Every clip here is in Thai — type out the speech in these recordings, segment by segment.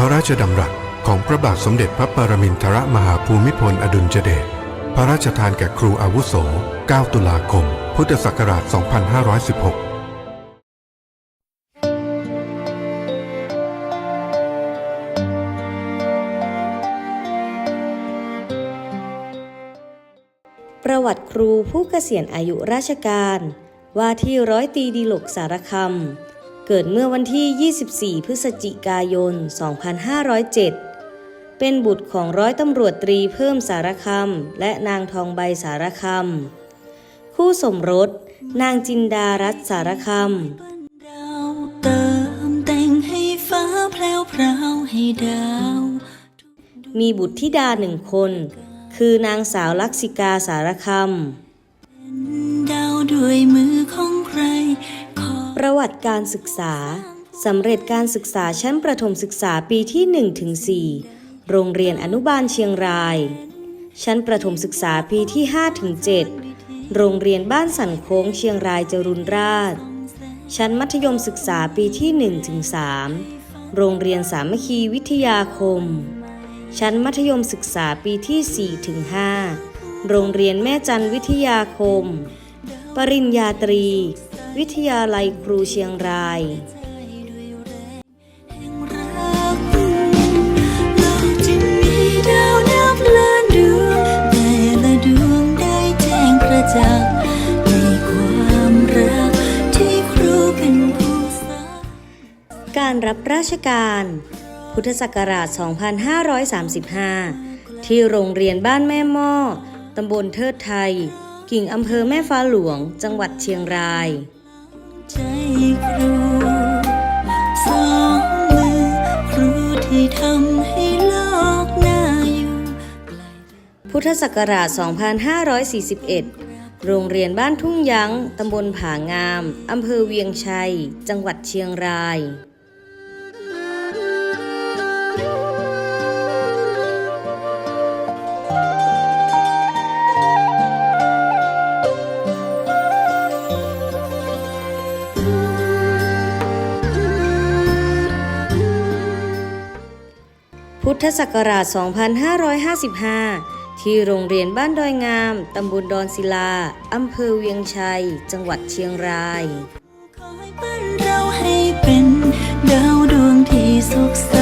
ระราชดำรัสของพระบาทสมเด็จพระปรมินทรมหาภูมิพลอดุลยเดช พระราชทานแก่ครูอาวุโส 9 ตุลาคม พุทธศักราช 2516ประวัติครูผู้เกษียณอายุราชการ ว่าที่ร้อยตีดีหลกสารคำ เกิดเมื่อวันที่ 24 พฤศจิกายน 2507 เป็นบุตรของร้อยตำรวจตรีเพิ่มสารคำและนางทองใบสารคำคู่สมรส นางจินดารัตน์สารคำเราเติมแต่งให้ฟ้าแพรวพราวให้ดาวมีบุตรธิดาหนึ่งคน คือนางสาวลักษิกาสารคำดาวด้วยมือของใครขอ ประวัติการศึกษา สำเร็จการศึกษาชั้นประถมศึกษาปีที่1ถึง4โรงเรียนอนุบาลเชียงราย ชั้นประถมศึกษาปีที่5ถึง7โรงเรียนบ้านสันโค้งเชียงรายจรุนราษฎร์ชั้นมัธยมศึกษาปีที่1ถึง3โรงเรียนสามัคคีวิทยาคม ชั้นมัธยมศึกษาปีที่4ถึง5โรงเรียนแม่จันวิทยาคม ปริญญาตรี วิทยาลัยครูเชียงรายกาวนับล้านดวงแต่ละดวงได้แจ้งประจักษ์ในความรักที่ครูเป็นผู้สร้างการรับราชการ พุทธศักราช 2535 ที่โรงเรียนบ้านแม่หม้อ ตำบลเทิดไทย กิ่งอำเภอแม่ฟ้าหลวง จังหวัดเชียงราย ใจครูสองมือครูที่ทำให้โลกน่าอยู่พุทธศักราช 2541 โรงเรียนบ้านทุ่งยั้ง ตำบลผางาม อำเภอเวียงชัย จังหวัดเชียงราย ทธศักราช 2555 ที่โรงเรียนบ้านดอยงาม ตำบลดอนศิลา อำเภอเวียงชัย จังหวัดเชียงรายขอให้ปั้นเราให้เป็น ดาวดวงที่สดใส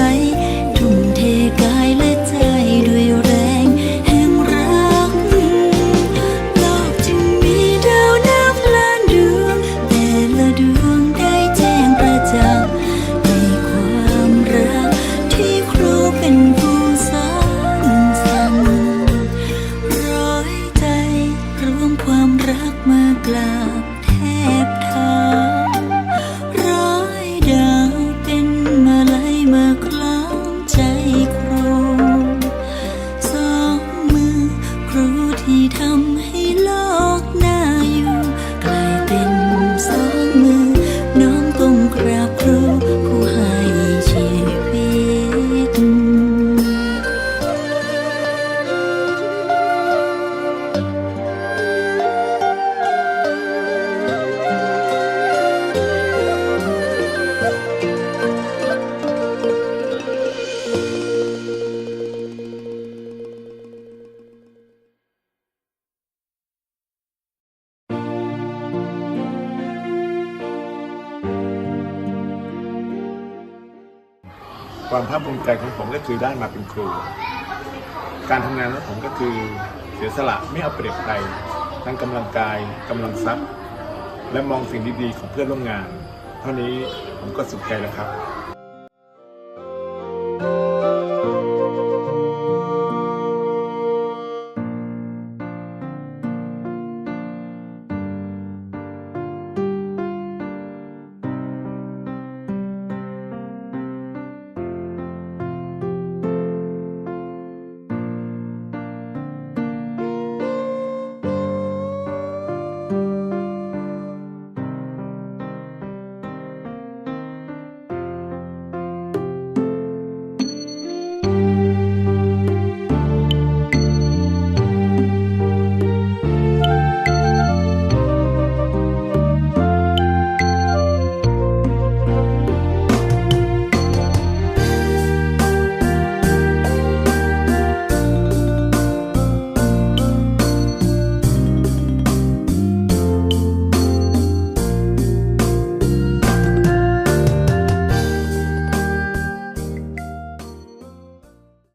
ความภาคภูมิใจของผมก็คือได้มาเป็นครู การทำงานของผมก็คือเสียสละไม่เอาเปรียบใครทั้งกำลังกายกำลังทรัพย์ และมองสิ่งดีๆของเพื่อนร่วมงาน เท่านี้ผมก็สุขใจแล้วครับ